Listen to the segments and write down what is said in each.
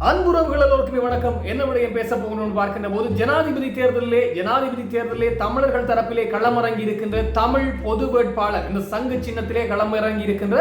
அன்புறவுகள் எல்லோருக்குமே வணக்கம். என்ன விடயம் பேச போகணும்னு பார்க்கின்ற போது ஜனாதிபதி தேர்தலிலே ஜனாதிபதி தேர்தலிலே தமிழர்கள் தரப்பிலே களமிறங்கி இருக்கின்ற தமிழ் பொது வேட்பாளர் இந்த சங்கு சின்னத்திலே களமிறங்கி இருக்கின்ற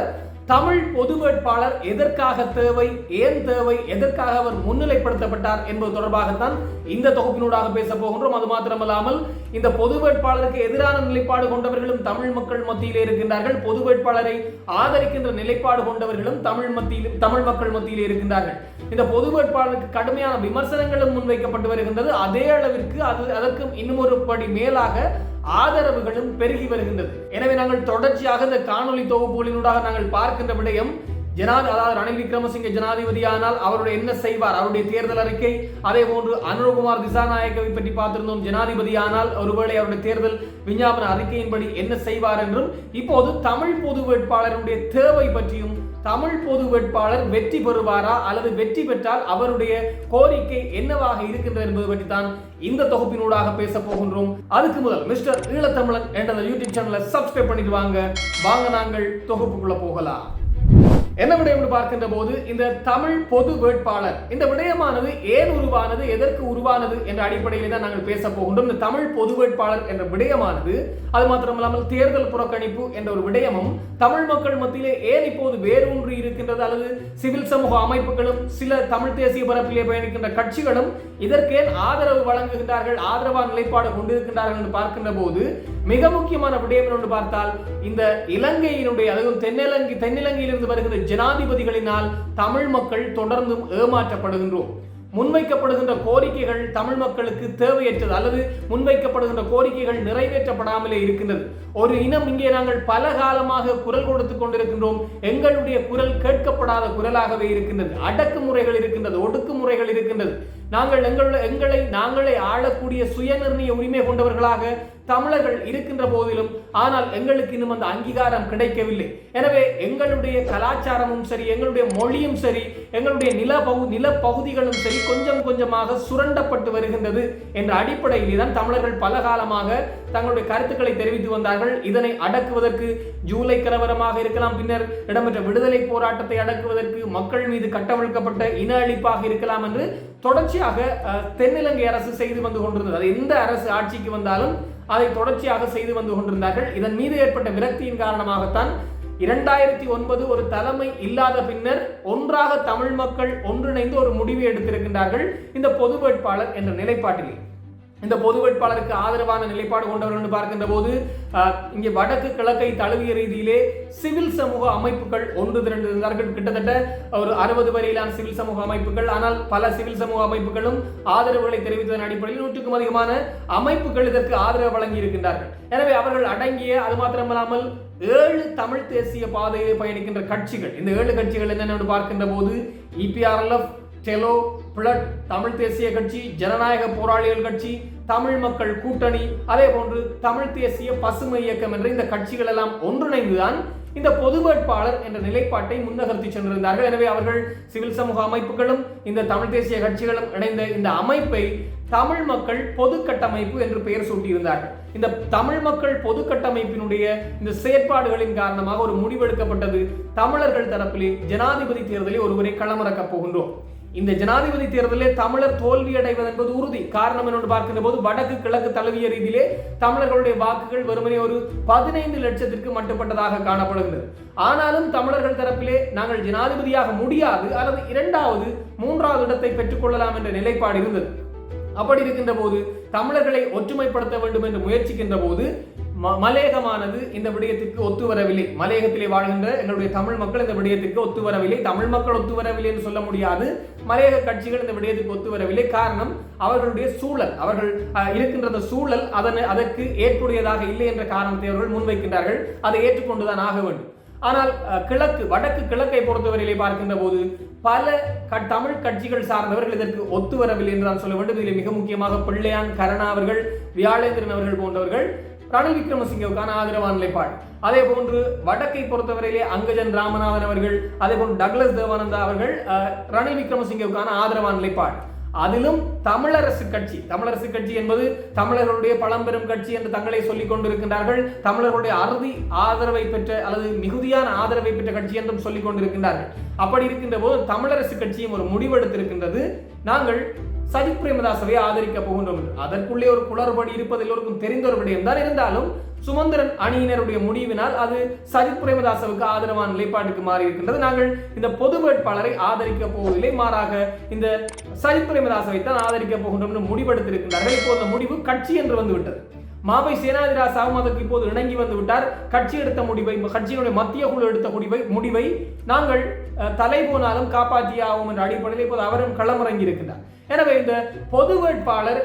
தமிழ் பொது வேட்பாளர் எதற்காக தேவை ஏன் தேவை எதற்காக அவர் முன்னிலைப்படுத்தப்பட்டார் என்பது தொடர்பாகத்தான் இந்த தொகுப்பினூடாக பேச போகின்றோம். அது மாத்திரமல்லாமல் இந்த பொது வேட்பாளருக்கு எதிரான நிலைப்பாடு கொண்டவர்களும் தமிழ் மக்கள் மத்தியிலே இருக்கின்றார்கள். பொது வேட்பாளரை ஆதரிக்கின்ற நிலைப்பாடு கொண்டவர்களும் தமிழ் மத்தியில் தமிழ் மக்கள் மத்தியிலே இருக்கின்றார்கள். இந்த பொது வேட்பாளருக்கு கடுமையான விமர்சனங்களும் முன்வைக்கப்பட்டு வருகின்றது. அதே அளவிற்கு அது அதற்கும் இன்னும் ஒரு படி மேலாக ஆதரவுகளும் பெருகி வருகின்றது. எனவே நாங்கள் தொடர்ச்சியாக இந்த காணொலி தொகுப்புகளினூடாக நாங்கள் பார்க்கின்ற விடயம் ஜனாதி அதாவது ரணில் விக்ரமசிங்க ஜனாதிபதியானால் அவருடைய என்ன செய்வார்? அவருடைய தேர்தல் அறிக்கை அதே போன்று அனுரகுமார் திசாநாயக்கவை பற்றி பார்த்திருந்தோம். ஜனாதிபதியானால் ஒருவேளை அவருடைய தேர்தல் விஞ்ஞாபன அறிக்கையின்படி என்ன செய்வார் என்றும் இப்போது தமிழ் பொது வேட்பாளருடைய தேவை பற்றியும் தமிழ் பொது வேட்பாளர் வெற்றி பெறுவாரா அல்லது வெற்றி பெற்றால் அவருடைய கோரிக்கை என்னவாக இருக்கின்றது என்பது பற்றி தான் இந்த தொகுப்பினூடாக பேச போகின்றோம். அதுக்கு முதல் மிஸ்டர் ஈழத்தமிழன் என்ற யூடியூப் சேனலை சப்ஸ்கிரைப் பண்ணிட்டு வாங்க. வாங்க நாங்கள் தொகுப்புக்குள்ள போகலாம். என்ன விடயம் என்று பார்க்கின்ற போது இந்த தமிழ் பொது வேட்பாளர் இந்த விடயமானது ஏன் உருவானது எதற்கு உருவானது என்ற அடிப்படையில் தான் நாங்கள் பேச போகின்றோம். இந்த தமிழ் பொது வேட்பாளர் என்ற விடயமானது அது மாத்திரமல்லாமல் தேர்தல் புறக்கணிப்பு என்ற ஒரு விடயமும் தமிழ் மக்கள் மத்தியிலே ஏன் இப்போது வேரூன்றி இருக்கின்றது? அல்லது சிவில் சமூக அமைப்புகளும் சில தமிழ் தேசிய பரப்பிலே பயணிக்கின்ற கட்சிகளும் இதற்கேன் ஆதரவு வழங்குகின்றார்கள் ஆதரவான நிலைப்பாடு கொண்டிருக்கின்றார்கள் என்று பார்க்கின்ற போது மிக முக்கியமான விடயம் என்று பார்த்தால் இந்த இலங்கையினுடைய அதுவும் தென்னிலங்கை தென்னிலங்கையிலிருந்து வருகின்ற ஜனாதிபதிகளினால் தமிழ் மக்கள் தொடர்ந்தும் ஏமாற்றப்படுகின்றோம். முன்வைக்கப்படுகின்ற கோரிக்கைகள் தமிழ் மக்களுக்கு தேவையற்றது அல்லது முன்வைக்கப்படுகின்ற கோரிக்கைகள் நிறைவேற்றப்படாமலே இருக்கின்றது. ஒரு இனம் இங்கே நாங்கள் பல காலமாக குரல் கொடுத்து கொண்டிருக்கின்றோம். எங்களுடைய குரல் கேட்கப்படாத குரலாகவே இருக்கின்றது. அடக்குமுறைகள் இருக்கின்றது ஒடுக்குமுறைகள் இருக்கின்றது. நாங்கள் எங்களுடைய எங்களை நாங்களே ஆளக்கூடிய சுயநிர்ணய உரிமை கொண்டவர்களாக தமிழர்கள் இருக்கின்ற போதிலும் ஆனால் எங்களுக்கு இன்னும் அந்த அங்கீகாரம் கிடைக்கவில்லை. எனவே எங்களுடைய கலாச்சாரமும் சரி எங்களுடைய மொழியும் சரி எங்களுடைய நில பகு நிலப்பகுதிகளும் சரி கொஞ்சம் கொஞ்சமாக சுரண்டப்பட்டு வருகின்றது என்ற அடிப்படையில் தான் தமிழர்கள் பல காலமாக தங்களுடைய கருத்துக்களை தெரிவித்து வந்தார்கள். இதனை அடக்குவதற்கு ஜூலை கலவரமாக இருக்கலாம் பின்னர் இடம்பெற்ற விடுதலை போராட்டத்தை அடக்குவதற்கு மக்கள் மீது கட்டவிழ்க்கப்பட்ட இன அழிப்பாக இருக்கலாம் என்று தொடர்ச்சியாக தென்னிலங்கை அரசு செய்து வந்து கொண்டிருந்தது. அது எந்த அரசு ஆட்சிக்கு வந்தாலும் அதை தொடர்ச்சியாக செய்து வந்து கொண்டிருந்தார்கள். இதன் மீது ஏற்பட்ட விரக்தியின் காரணமாகத்தான் இரண்டாயிரத்தி ஒன்பது ஒரு தலைமை இல்லாத பின்னர் ஒன்றாக தமிழ் மக்கள் ஒன்றிணைந்து ஒரு முடிவை எடுத்திருக்கின்றார்கள் இந்த பொது வேட்பாளர் என்ற நிலைப்பாட்டிலே. இந்த பொது வேட்பாளருக்கு ஆதரவான நிலைப்பாடு கொண்டவர் என்று பார்க்கின்ற போது இங்கே வடக்கு கிழக்கை தழுவிய ரீதியிலே சிவில் சமூக அமைப்புகள் ஒன்று திரண்டிருந்தார்கள் கிட்டத்தட்ட ஒரு அறுபது வரையிலான சிவில் சமூக அமைப்புகள். ஆனால் பல சிவில் சமூக அமைப்புகளும் ஆதரவுகளை தெரிவித்ததன் அடிப்படையில் நூற்றுக்கும் அதிகமான அமைப்புகள் இதற்கு ஆதரவு வழங்கி இருக்கின்றார்கள் எனவே அவர்கள் அடங்கிய அது மாத்திரமல்லாமல் ஏழு தமிழ் தேசிய பாதையில் பயணிக்கின்ற கட்சிகள் இந்த ஏழு கட்சிகள் என்னென்னு பார்க்கின்ற போது இபிஆர்எல்எஃப் டெலோ பிளட் தமிழ் தேசிய கட்சி ஜனநாயக போராளிகள் கட்சி தமிழ் மக்கள் கூட்டணி அதே போன்று தமிழ் தேசிய பசுமை இயக்கம் என்ற இந்த கட்சிகள் எல்லாம் ஒன்றிணைந்துதான் இந்த பொது வேட்பாளர் என்ற நிலைப்பாட்டை முன்னகர்த்தி சென்றிருந்தார்கள். எனவே அவர்கள் சிவில் சமூக அமைப்புகளும் இந்த தமிழ் தேசிய கட்சிகளும் இணைந்த இந்த அமைப்பை தமிழ் மக்கள் பொது கட்டமைப்பு என்று பெயர் சூட்டியிருந்தார்கள். இந்த தமிழ் மக்கள் பொது கட்டமைப்பினுடைய இந்த செயற்பாடுகளின் காரணமாக ஒரு முடிவெடுக்கப்பட்டது. தமிழர்கள் தரப்பிலே ஜனாதிபதி தேர்தலில் ஒருவரை களமிறக்கப் போகின்றோம். இந்த ஜனாதிபதி தேர்தலிலே தமிழர் தோல்வி அடைவது என்பது உறுதி. காரணம் என்னென்று பார்க்கின்ற போது வடக்கு கிழக்கு தழுவிய ரீதியிலே தமிழர்களுடைய வாக்குகள் வெறுமனே ஒரு பதினைந்து லட்சத்திற்கு மட்டுப்பட்டதாக காணப்படுகிறது ஆனாலும் தமிழர்கள் தரப்பிலே நாங்கள் ஜனாதிபதியாக முடியாது அல்லது இரண்டாவது மூன்றாவது இடத்தை பெற்றுக்கொள்ளலாம் என்ற நிலைப்பாடு இருந்தது. அப்படி இருக்கின்ற போது தமிழர்களை ஒற்றுமைப்படுத்த வேண்டும் என்று முயற்சிக்கின்ற போது மலையகமானது இந்த விடயத்திற்கு ஒத்து வரவில்லை மலையகத்திலே வாழ்கின்ற எங்களுடைய தமிழ் மக்கள் இந்த விடயத்திற்கு ஒத்து வரவில்லை தமிழ் மக்கள் ஒத்து வரவில்லை என்று சொல்ல முடியாது. மலையக கட்சிகள் இந்த விடயத்துக்கு ஒத்து வரவில்லை காரணம் அவர்களுடைய சூழல் அவர்கள் அஹ், இருக்கின்ற சூழல் அதனை அதற்கு ஏற்புடையதாக இல்லை என்ற காரணத்தை அவர்கள் முன்வைக்கின்றார்கள். அதை ஏற்றுக்கொண்டுதான் ஆக வேண்டும். ஆனால் கிழக்கு வடக்கு கிழக்கை பொறுத்தவரையிலே பார்க்கின்ற போது பல க- தமிழ் கட்சிகள் சார்ந்தவர்கள் இதற்கு ஒத்து வரவில்லை என்று நான் சொல்ல வேண்டும். இதில் மிக முக்கியமாக பிள்ளையான் கருணா அவர்கள் வியாழேந்திரன் அவர்கள் போன்றவர்கள் ரணில் விக்ரமசிங்கவுக்கான ஆதரவான நிலைப்பாடு. அதே போன்று வடக்கை பொறுத்தவரையிலே அங்கஜன் ராமநாதன் அவர்கள் அதே போன்று டக்ளஸ் தேவானந்தா அவர்கள் அஹ், ரணில் விக்ரமசிங்கவுக்கான ஆதரவான நிலைப்பாடு. அதிலும் தமிழரசு கட்சி தமிழரசு கட்சி என்பது தமிழர்களுடைய பழம்பெரும் கட்சி என்று தங்களை சொல்லிக் கொண்டிருக்கின்றார்கள். தமிழர்களுடைய அறுதி ஆதரவை பெற்ற அல்லது மிகுதியான ஆதரவை பெற்ற கட்சி என்றும் சொல்லிக் கொண்டிருக்கின்றார்கள். அப்படி இருக்கின்ற போது தமிழரசு கட்சியும் ஒரு முடிவெடுத்திருக்கின்றது. நாங்கள் சஜித் பிரேமதாசவை ஆதரிக்க போகின்றோம். என்று அதற்குள்ளே ஒரு குளறுபடி இருப்பது எல்லோருக்கும் தெரிந்த ஒரு விடயம் தான் இருந்தாலும் சுமந்திரன் அணியினருடைய முடிவினால் அது சஜித் பிரேமதாசவுக்கு ஆதரவான நிலைப்பாட்டுக்கு மாறி இருக்கின்றது நாங்கள் இந்த பொது வேட்பாளரை ஆதரிக்க போவதில்லை. மாறாக இந்த சஜித் பிரேமதாசவை தான் ஆதரிக்க போகின்றோம் என்று முடிவெடுத்திருக்கின்றார்கள். இப்போ அந்த முடிவு கட்சி என்று வந்து விட்டது மாவை சேனாதிராசாவும் அதற்கு இப்போது இணங்கி வந்து விட்டார். கட்சி எடுத்த முடிவை கட்சியினுடைய மத்திய குழு எடுத்த முடிவை முடிவை நாங்கள் அஹ், தலை போனாலும் காப்பாற்றியாகும் என்ற அடிப்படையில் இப்போது அவரும் களமிறங்கி இருக்கின்றார் எனவே இந்த பொது வேட்பாளர்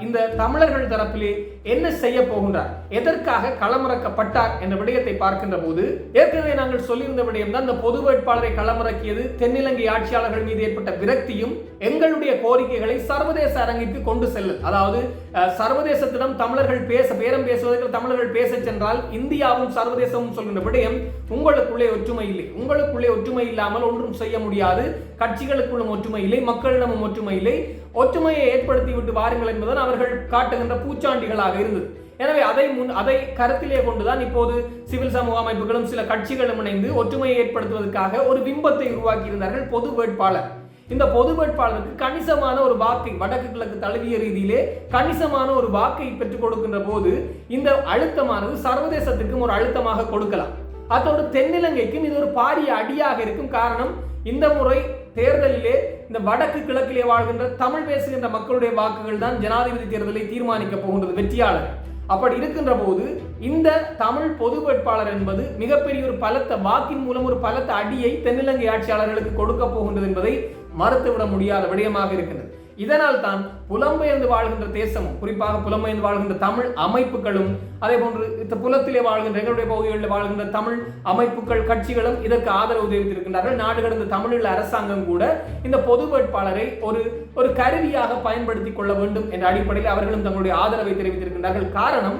இந்த தமிழர்கள் தரப்பிலே என்ன செய்ய போகின்றார்? எதற்காக களமிறக்கப்பட்டார் என்ற விடயத்தை பார்க்கின்ற போது ஏற்கனவே நாங்கள் சொல்லியிருந்த விடயம் தான் இந்த பொது வேட்பாளரை களமிறக்கியது தென்னிலங்கை ஆட்சியாளர்கள் மீது ஏற்பட்ட விரக்தியும் எங்களுடைய கோரிக்கைகளை சர்வதேச அரங்கிற்கு கொண்டு செல்லும். அதாவது அஹ், சர்வதேசத்திடம் தமிழர்கள் பேச பேரம் பேசுவதற்கு தமிழர்கள் பேச சென்றால் இந்தியாவும் சர்வதேசமும் சொல்கின்ற விடயம் உங்களுக்குள்ளே ஒற்றுமை இல்லை. உங்களுக்குள்ளே ஒற்றுமை இல்லாமல் ஒன்றும் செய்ய முடியாது. கட்சிகளுக்குள்ளும் ஒற்றுமை இல்லை மக்களிடமும் ஒற்றுமை இல்லை. இல்லை ஒற்றுமையை ஏற்படுத்தி விட்டு வாருங்கள் என்பதுதான் அவர்கள் காட்டுகின்ற பூச்சாண்டிகளாக இருந்தது. எனவே அதை முன் அதை கருத்திலே கொண்டுதான் இப்போது சிவில் சமூக அமைப்புகளும் சில கட்சிகளும் இணைந்து ஒற்றுமையை ஏற்படுத்துவதற்காக ஒரு பிம்பத்தை உருவாக்கி இருந்தார்கள் பொது வேட்பாளர். இந்த பொது வேட்பாளருக்கு கணிசமான ஒரு வாக்கை வடக்கு கிழக்கு தழுவிய ரீதியிலே கணிசமான ஒரு வாக்கை பெற்றுக் கொடுக்கின்ற போது இந்த அழுத்தமானது சர்வதேசத்துக்கும் ஒரு அழுத்தமாக கொடுக்கலாம். அதோடு தென்னிலங்கைக்கும் இது ஒரு பாரிய அடியாக இருக்கும் காரணம் இந்த முறை தேர்தலிலே இந்த வடக்கு கிழக்கிலே வாழ்கின்ற தமிழ் பேசுகின்ற மக்களுடைய வாக்குகள் தான் ஜனாதிபதி தேர்தலை தீர்மானிக்க போகின்றது வெற்றியாளர். அப்படி இருக்கின்ற போது இந்த தமிழ் பொது வேட்பாளர் என்பது மிகப்பெரிய ஒரு பலத்த வாக்கின் மூலம் ஒரு பலத்த அடியை தென்னிலங்கை ஆட்சியாளர்களுக்கு கொடுக்க போகின்றது என்பதை மறுத்துவிட முடியாத விடயமாக இருக்கின்றது. இதனால் தான் புலம்பெயர்ந்து வாழ்கின்ற தேசமும் குறிப்பாக புலம்பெயர்ந்து வாழ்கின்ற தமிழ் அமைப்புகளும் அதே போன்று இந்த புலத்திலே வாழ்கின்ற எங்களுடைய பகுதிகளில் வாழ்கின்ற தமிழ் அமைப்புகள் கட்சிகளும் இதற்கு ஆதரவு தெரிவித்திருக்கின்றார்கள். நாடு கடந்த தமிழீழ அரசாங்கம் கூட இந்த பொது வேட்பாளரை ஒரு ஒரு கருவியாக பயன்படுத்திக் கொள்ள வேண்டும் என்ற அடிப்படையில் அவர்களும் தங்களுடைய ஆதரவை தெரிவித்திருக்கின்றார்கள். காரணம்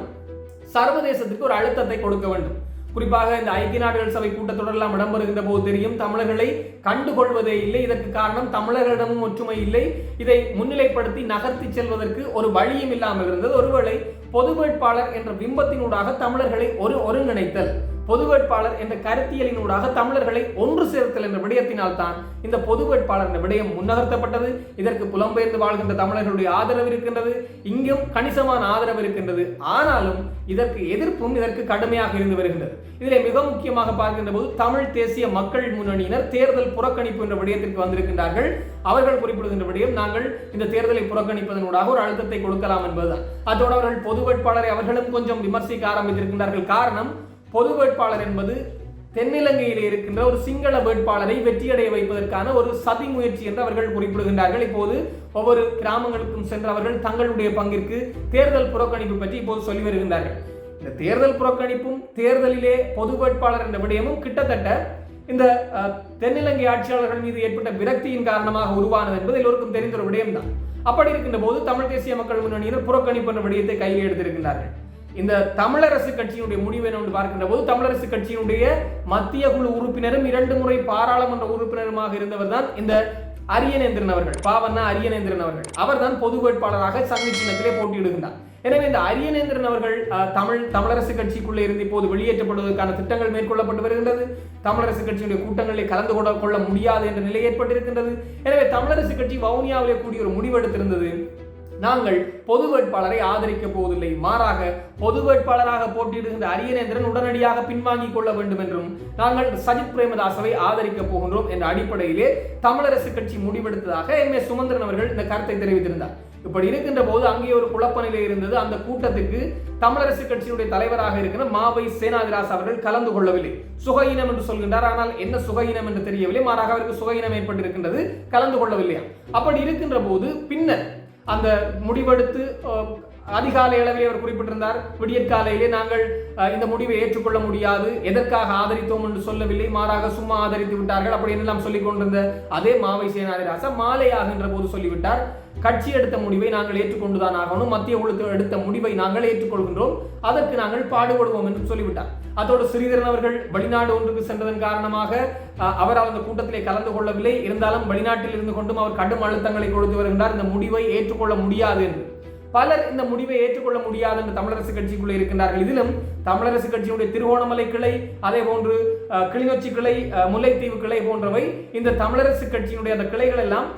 சர்வதேசத்துக்கு ஒரு அழுத்தத்தை கொடுக்க வேண்டும். குறிப்பாக இந்த ஐக்கிய நாடுகள் சபை கூட்டத்தொடரெல்லாம் இடம்பெறுகின்ற போது தெரியும் தமிழர்களை கண்டுகொள்வதே இல்லை. இதற்கு காரணம் தமிழர்களிடமும் ஒற்றுமை இல்லை. இதை முன்னிலைப்படுத்தி நகர்த்தி செல்வதற்கு ஒரு வழியும் இல்லாமல் இருந்தது. ஒருவேளை பொது வேட்பாளர் என்ற பிம்பத்தினூடாக தமிழர்களை ஒரு ஒருங்கிணைத்தல். பொது வேட்பாளர் என்ற கருத்தியலினூடாக தமிழர்களை ஒன்று சேர்த்தல் என்ற விடயத்தினால் தான் இந்த பொது வேட்பாளர் என்ற விடயம் முன்னகர்த்தப்பட்டது. இதற்கு புலம்பெயர்ந்து வாழ்கின்ற தமிழர்களுடைய ஆதரவு இருக்கின்றது. இங்கும் கணிசமான ஆதரவு இருக்கின்றது. ஆனாலும் இதற்கு எதிர்ப்பும் இதற்கு கடுமையாக இருந்து வருகின்றது. இதிலே மிக முக்கியமாக பார்க்கின்ற போது தமிழ் தேசிய மக்கள் முன்னணியினர் தேர்தல் புறக்கணிப்பு என்ற விடயத்திற்கு வந்திருக்கின்றார்கள். அவர்கள் குறிப்பிடுகின்ற விடயம் நாங்கள் இந்த தேர்தலை புறக்கணிப்பதனூடாக ஒரு அழுத்தத்தை கொடுக்கலாம் என்பதுதான். அதோடு அவர்கள் பொது வேட்பாளரை அவர்களும் கொஞ்சம் விமர்சிக்க ஆரம்பித்திருக்கின்றார்கள். காரணம் பொது வேட்பாளர் என்பது தென்னிலங்கையில் இருக்கின்ற ஒரு சிங்கள வேட்பாளரை வெற்றியடைய வைப்பதற்கான ஒரு சதி முயற்சி என்று அவர்கள் குறிப்பிடுகின்றார்கள். இப்போது ஒவ்வொரு கிராமங்களுக்கும் சென்று அவர்கள் தங்களுடைய பங்கிற்கு தேர்தல் புறக்கணிப்பு பற்றி இப்போது சொல்லி வருகின்றார்கள். இந்த தேர்தல் புறக்கணிப்பும் தேர்தலிலே பொது வேட்பாளர் என்ற விடயமும் கிட்டத்தட்ட இந்த தென்னிலங்கை ஆட்சியாளர்கள் மீது ஏற்பட்ட விரக்தியின் காரணமாக உருவானது என்பது எல்லோருக்கும் தெரிந்த ஒரு விடயம்தான். அப்படி இருக்கின்ற போது தமிழ் தேசிய மக்கள் முன்னணியினர் புறக்கணிப்பு என்ற விடயத்தை கையில் எடுத்திருக்கின்றார்கள். இந்த தமிழரசு கட்சியினுடைய முடிவு என்று பார்க்கின்ற போது தமிழரசு கட்சியினுடைய மத்திய குழு உறுப்பினரும் இரண்டு முறை பாராளுமன்ற உறுப்பினருமாக இருந்தவர் தான் இந்த அரியநேந்திரன் அவர்கள் பாவண்ணா அரியநேந்திரன் அவர்கள். அவர்தான் பொது வேட்பாளராக சங்கு சின்னத்திலே போட்டியிடுகின்றார். எனவே இந்த அரியநேந்திரன் அவர்கள் அஹ், தமிழ் தமிழரசு கட்சிக்குள்ளே இருந்து இப்போது வெளியேற்றப்படுவதற்கான திட்டங்கள் மேற்கொள்ளப்பட்டு வருகின்றது. தமிழரசு கட்சியுடைய கூட்டங்களில் கலந்து கொள்ள கொள்ள முடியாது என்ற நிலை ஏற்பட்டிருக்கின்றது. எனவே தமிழரசு கட்சி வவுனியாவிலே கூடிய ஒரு முடிவெடுத்திருந்தது. நாங்கள் பொது வேட்பாளரை ஆதரிக்க போவதில்லை. மாறாக பொது வேட்பாளராக போட்டியிடுகின்ற அரியநேந்திரன் உடனடியாக பின்வாங்கிக் கொள்ள வேண்டும் என்றும் நாங்கள் சஜித் பிரேமதாசவை ஆதரிக்க போகின்றோம் என்ற அடிப்படையிலே தமிழரசு கட்சி முடிவெடுத்ததாக எம். ஏ சுமந்திரன் அவர்கள் இந்த கருத்தை தெரிவித்திருந்தார். இப்படி இருக்கின்ற போது அங்கே ஒரு குழப்ப நிலை இருந்தது. அந்த கூட்டத்துக்கு தமிழரசு கட்சியினுடைய தலைவராக இருக்கிற மாவை சேனாதிராஸ் அவர்கள் கலந்து கொள்ளவில்லை. சுகயினம் என்று சொல்கின்றார். ஆனால் என்ன சுகயினம் என்று தெரியவில்லை. மாறாக அவருக்கு சுகயினம் ஏற்பட்டிருக்கின்றது. கலந்து கொள்ளவில்லையா அப்படி இருக்கின்ற போது பின்னர் அந்த முடிவெடுத்து அதிகாலை அளவிலே அவர் குறிப்பிட்டிருந்தார் விடியற்காலையிலே நாங்கள் அஹ், இந்த முடிவை ஏற்றுக்கொள்ள முடியாது எதற்காக ஆதரித்தோம் என்று சொல்லவில்லை மாறாக சும்மா ஆதரித்து விட்டார்கள் அப்படி எல்லாம் சொல்லிக் கொண்டிருந்த அதே மாவை சேனாதிராச மாலை ஆகின்ற போது சொல்லிவிட்டார். கட்சி எடுத்த முடிவை நாங்கள் ஏற்றுக்கொண்டுதான் ஆகணும். மத்திய குழு எடுத்த முடிவை நாங்கள் ஏற்றுக்கொள்கின்றோம். அதற்கு நாங்கள் பாடுபடுவோம் என்று சொல்லிவிட்டார். அதோடு ஸ்ரீதரன் அவர்கள் வெளிநாடு ஒன்றுக்கு சென்றதன் காரணமாக அவரால் அவர் அந்த கூட்டத்திலே கலந்து கொள்ளவில்லை. இருந்தாலும் வெளிநாட்டில் இருந்து கொண்டும் அவர் கடும் அழுத்தங்களை கொடுத்து வருகின்றார். இந்த முடிவை ஏற்றுக்கொள்ள முடியாது என்று. பலர் இந்த முடிவை ஏற்றுக்கொள்ள முடியாது என்று தமிழரசு கட்சிக்குள்ளே இருக்கின்றார்கள். இதிலும் தமிழரசு கட்சியுடைய திருவோணமலை கிளை அதே போன்று கிளிநொச்சி கிளை முல்லைத்தீவு கிளை போன்றவை இந்த தமிழரசு கட்சியினுடைய அந்த கிளைகள் எல்லாம்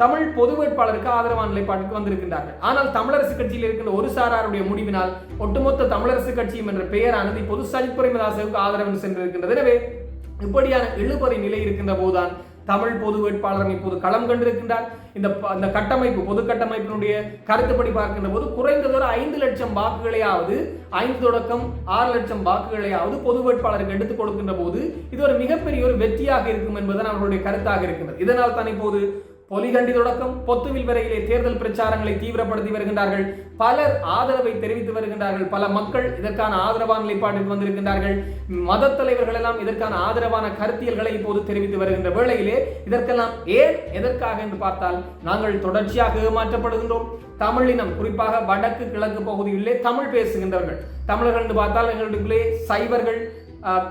தமிழ் பொது வேட்பாளருக்கு ஆதரவான நிலைப்பாட்டுக்கு வந்திருக்கின்றார்கள். ஆனால் தமிழரசு கட்சியில் இருக்கின்ற ஒரு சாராருடைய முடிவினால் ஒட்டுமொத்த தமிழரசு கட்சியும் என்ற பெயரானது இப்போது சஜித் பிரேமதாசவுக்கு ஆதரவு சென்றிருக்கின்றது. எனவே இப்படியான இழுபறி நிலை இருக்கின்ற போதுதான் தமிழ் பொது வேட்பாளர் இப்போது களம் கண்டிருக்கின்றார். இந்த இந்த கட்டமைப்பு பொது கட்டமைப்பினுடைய கருத்துப்படி பார்க்கின்ற போது குறைந்ததொரு ஐந்து லட்சம் வாக்குகளையாவது ஐந்து தொடக்கம் ஆறு லட்சம் வாக்குகளையாவது பொது வேட்பாளருக்கு எடுத்துக் கொடுக்கின்ற போது இது ஒரு மிகப்பெரிய ஒரு வெற்றியாக இருக்கும் என்பதுதான் அவர்களுடைய கருத்தாக இருக்கின்றது இதனால் தான் இப்போது பொலிகண்டி தொடக்கம் பொத்துவில் வரையிலே தேர்தல் பிரச்சாரங்களை தீவிரப்படுத்தி வருகின்றார்கள். பலர் ஆதரவை தெரிவித்து வருகின்றார்கள். பல மக்கள் இதற்கான ஆதரவான நிலைப்பாட்டிற்கு வந்திருக்கின்றார்கள். மத தலைவர்கள் எல்லாம் இதற்கான ஆதரவான கருத்தியல்களை இப்போது தெரிவித்து வருகின்ற வேளையிலே இதற்கெல்லாம் ஏன் எதற்காக என்று பார்த்தால் நாங்கள் தொடர்ச்சியாக ஏமாற்றப்படுகின்றோம். தமிழினம் குறிப்பாக வடக்கு கிழக்கு பகுதியிலே தமிழ் பேசுகின்றவர்கள். தமிழர்கள் என்று பார்த்தால் எங்களுக்குள்ளே சைவர்கள்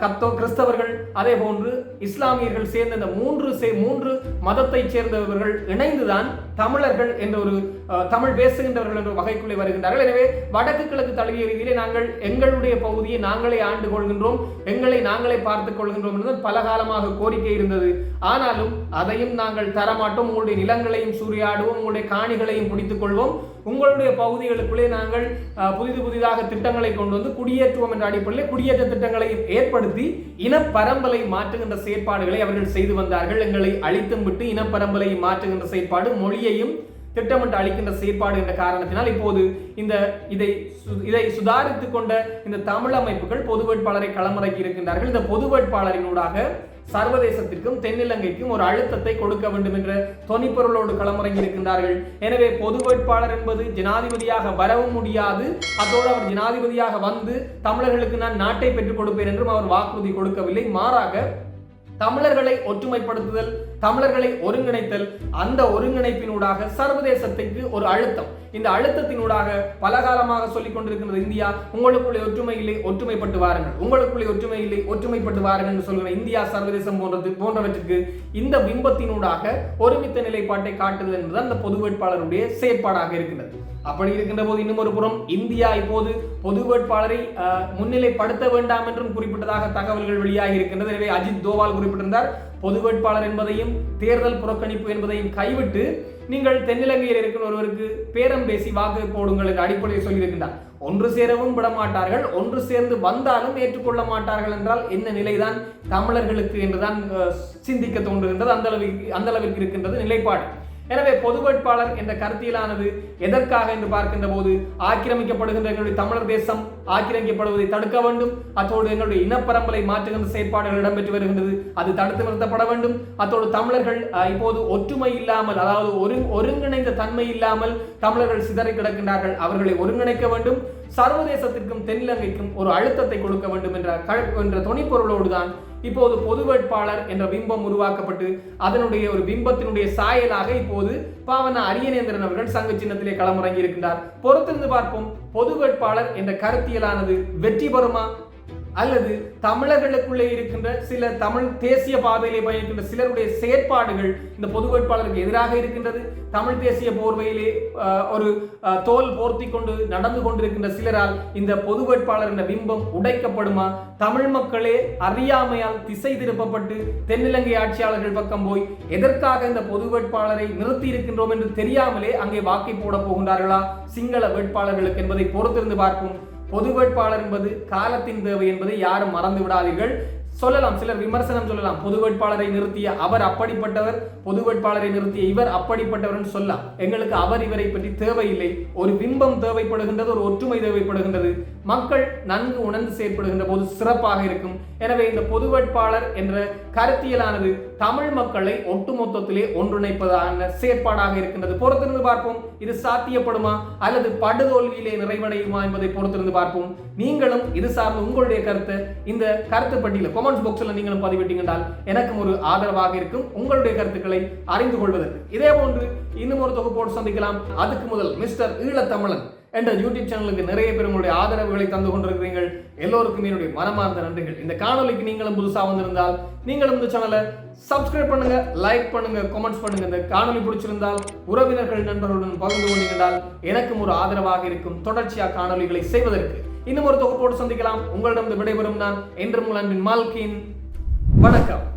கத்தோ கிறிஸ்தவர்கள் அதே போன்று இஸ்லாமியர்கள் சேர்ந்த இந்த மூன்று சே மூன்று மதத்தைச் சேர்ந்தவர்கள் இணைந்துதான் தமிழர்கள் என்ற ஒரு தமிழ் பேசுகின்றவர்கள் என்ற வகைக்குள்ளே வருகின்றார்கள். எனவே வடக்கு கிழக்கு தழுவிய ரீதியிலே நாங்கள் எங்களுடைய பகுதியை நாங்களே ஆண்டு கொள்கின்றோம் எங்களை நாங்களே பார்த்துக் கொள்கின்றோம் என்று பல காலமாக கோரிக்கை இருந்தது. ஆனாலும் அதையும் நாங்கள் தரமாட்டோம் உங்களுடைய நிலங்களையும் சூறையாடுவோம் உங்களுடைய காணிகளையும் பிடித்துக் கொள்வோம். உங்களுடைய பகுதிகளுக்குள்ளே நாங்கள் புதிது புதிதாக திட்டங்களை கொண்டு வந்து குடியேற்றுவோம் என்ற அடிப்படையில் குடியேற்ற திட்டங்களை ஏற்படுத்தி இனப்பரம்பலை மாற்றுகின்ற செயற்பாடுகளை அவர்கள் செய்து வந்தார்கள். எங்களை அழித்தும் விட்டு இனப்பரம்பலை மாற்றுகின்ற செயற்பாடு மொழியையும் திட்டமிட்டு அளிக்கின்ற செயற்பாடு என்ற காரணத்தினால் இப்போது இந்த இதை சு- இதை சுதாரித்துக் கொண்ட இந்த தமிழ் அமைப்புகள் பொது வேட்பாளரை களமிறக்கி இருக்கின்றார்கள். இந்த பொது வேட்பாளரினூடாக சர்வதேசத்திற்கும் தென்னிலங்கைக்கும் ஒரு அழுத்தத்தை கொடுக்க வேண்டும் என்ற தொனிப்பொருளோடு களமிறங்கி இருக்கின்றார்கள். எனவே பொது வேட்பாளர் என்பது ஜனாதிபதியாக வரவும் முடியாது. அதோடு அவர் ஜனாதிபதியாக வந்து தமிழர்களுக்கு நான் நாட்டை பெற்றுக் கொடுப்பேன் என்றும் அவர் வாக்குறுதி கொடுக்கவில்லை. மாறாக தமிழர்களை ஒற்றுமைப்படுத்துதல் தமிழர்களை ஒருங்கிணைத்தல் அந்த ஒருங்கிணைப்பினூடாக சர்வதேசத்துக்கு ஒரு அழுத்தம். இந்த அழுத்தத்தினூடாக பலகாலமாக சொல்லிக் கொண்டிருக்கின்ற இந்தியா. உங்களுக்குள்ளே ஒற்றுமை இல்லை ஒற்றுமைப்பட்டு வாருங்கள். உங்களுக்குள்ளே ஒற்றுமை இல்லை ஒற்றுமைப்பட்டு வாருங்கள் என்று சொல்கிற இந்தியா சர்வதேசம் போன்றது போன்றவற்றுக்கு இந்த பிம்பத்தினூடாக ஒருமித்த நிலைப்பாட்டை காட்டுதல் என்பது அந்த பொது வேட்பாளருடைய செயற்பாடாக இருக்கின்றது. அப்படி இருக்கின்ற போது இன்னும் ஒரு புறம் இந்தியா இப்போது பொது வேட்பாளரை முன்னிலைப்படுத்த வேண்டாம் என்றும் குறிப்பிட்டதாக தகவல்கள் வெளியாகி இருக்கின்றது. எனவே அஜித் தோவால் குறிப்பிட்டிருந்தார். பொது வேட்பாளர் என்பதையும் தேர்தல் புறக்கணிப்பு என்பதையும் கைவிட்டு நீங்கள் தென்னிலங்கையில் இருக்கிற ஒருவருக்கு பேரம் பேசி வாக்கு போடுங்கள் என்ற அடிப்படையில் சொல்லியிருக்கின்றார். ஒன்று சேரவும் விட மாட்டார்கள் ஒன்று சேர்ந்து வந்தாலும் ஏற்றுக்கொள்ள மாட்டார்கள் என்றால் என்ன நிலைதான் தமிழர்களுக்கு என்றுதான் சிந்திக்க தோன்றுகின்றது. அந்த அளவிற்கு அந்த அளவிற்கு இருக்கின்றது நிலைப்பாடு. எனவே பொது வேட்பாளர் என்ற கருத்தியலானது எதற்காக என்று பார்க்கின்ற போது ஆக்கிரமிக்கப்படுகின்ற எங்களுடைய தமிழர் தேசம் ஆக்கிரமிக்கப்படுவதை தடுக்க வேண்டும். அத்தோடு எங்களுடைய இனப்பரம்பலை மாற்றுகின்ற செயற்பாடுகள் இடம்பெற்று வருகின்றது. அது தடுத்து நிறுத்தப்பட வேண்டும். அத்தோடு தமிழர்கள் அஹ், இப்போது ஒற்றுமை இல்லாமல் அதாவது ஒரு ஒருங்கிணைந்த தன்மை இல்லாமல் தமிழர்கள் சிதறி கிடக்கின்றார்கள். அவர்களை ஒருங்கிணைக்க வேண்டும். சர்வதேசத்திற்கும் தென்னிலங்கைக்கும் ஒரு அழுத்தத்தை கொடுக்க வேண்டும் என்ற க- என்ற துணிப்பொருளோடு தான் இப்போது பொது வேட்பாளர் என்ற பிம்பம் உருவாக்கப்பட்டு அதனுடைய ஒரு பிம்பத்தினுடைய சாயலாக இப்போது பாவன அரியநேந்திரன் அவர்கள் சங்க சின்னத்திலே களமிறங்கி இருக்கின்றார் பொறுத்திருந்து பார்ப்போம் பொது வேட்பாளர் என்ற கருத்தியலானது வெற்றி பெறுமா அல்லது தமிழர்களுக்குள்ளே இருக்கின்ற சில தமிழ் தேசிய பாதையிலே பயணிக்கின்ற சிலருடைய செயற்பாடுகள் இந்த பொது வேட்பாளருக்கு எதிராக இருக்கின்றது. தமிழ் தேசிய போர்வையிலே ஒரு தோல் போர்த்தி கொண்டு நடந்து கொண்டிருக்கின்ற சிலரால் இந்த பொது வேட்பாளர் என்ற பிம்பம் உடைக்கப்படுமா? தமிழ் மக்களே அறியாமையால் திசை திருப்பப்பட்டு தென்னிலங்கை ஆட்சியாளர்கள் பக்கம் போய் எதற்காக இந்த பொது வேட்பாளரை நிறுத்தி இருக்கின்றோம் என்று தெரியாமலே அங்கே வாக்கை போட போகின்றார்களா? சிங்கள வேட்பாளர்களுக்கு என்பதை பொறுத்திருந்து பார்ப்போம். பொது வேட்பாளர் என்பது காலத்தின் தேவை என்பதை யாரும் மறந்து விடாதீர்கள் சொல்லலாம் சிலர் விமர்சனம் சொல்லலாம். பொது வேட்பாளரை நிறுத்திய அவர் அப்படிப்பட்டவர் பொது வேட்பாளரை நிறுத்திய இவர் அப்படிப்பட்டவர் சொல்லலாம். எங்களுக்கு அவர் இவரை பற்றி தேவையில்லை. ஒரு பிம்பம் தேவைப்படுகின்றது ஒரு ஒற்றுமை தேவைப்படுகின்றது. மக்கள் நன்கு உணர்ந்து செயற்படுகின்ற போது சிறப்பாக இருக்கும். எனவே இந்த பொது வேட்பாளர் என்ற கருத்தியலானது தமிழ் மக்களை ஒட்டுமொத்தத்திலே ஒன்றிணைப்பதான செயற்பாடாக இருக்கின்றது. பொறுத்திருந்து பார்ப்போம் இது சாத்தியப்படுமா? அல்லது படுதோல்வியிலே நிறைவடையுமா என்பதை பொறுத்திருந்து பார்ப்போம். நீங்களும் இது சார்ந்த உங்களுடைய கருத்து இந்த கருத்து பட்டியல கொமெண்ட்ஸ் பாக்ஸில் நீங்களும் பதிவிட்டீங்கன்றால் எனக்கும் ஒரு ஆதரவாக இருக்கும் உங்களுடைய கருத்துக்களை அறிந்து கொள்வதற்கு. இதே போன்று இன்னும் ஒரு தொகுப்போடு சந்திக்கலாம். அதுக்கு முதல் மிஸ்டர் ஈழத்தமிழன் என்ற யூடியூப் சேனலுக்கு நிறைய பேர் உங்களுடைய ஆதரவுகளை தந்து கொண்டிருக்கிறீர்கள். எல்லோருக்கும் என்னுடைய மனமார்ந்த நன்றிகள். இந்த காணொலிக்கு நீங்களும் புதுசாக வந்திருந்தால் நீங்களும் இந்த சேனலை சப்ஸ்கிரைப் பண்ணுங்க லைக் பண்ணுங்க கமெண்ட்ஸ் பண்ணுங்க. இந்த காணொலி பிடிச்சிருந்தால் உறவினர்கள் நண்பர்களுடன் பகிர்ந்து கொண்டீங்கன்றால் எனக்கும் ஒரு ஆதரவாக இருக்கும் தொடர்ச்சியாக காணொலிகளை செய்வதற்கு. இன்னும் ஒரு தொகுப்போடு சந்திக்கலாம். உங்களிடம் விடைபெறும் நான் என்று மூலம் அன்பின் மால்கின். வணக்கம்.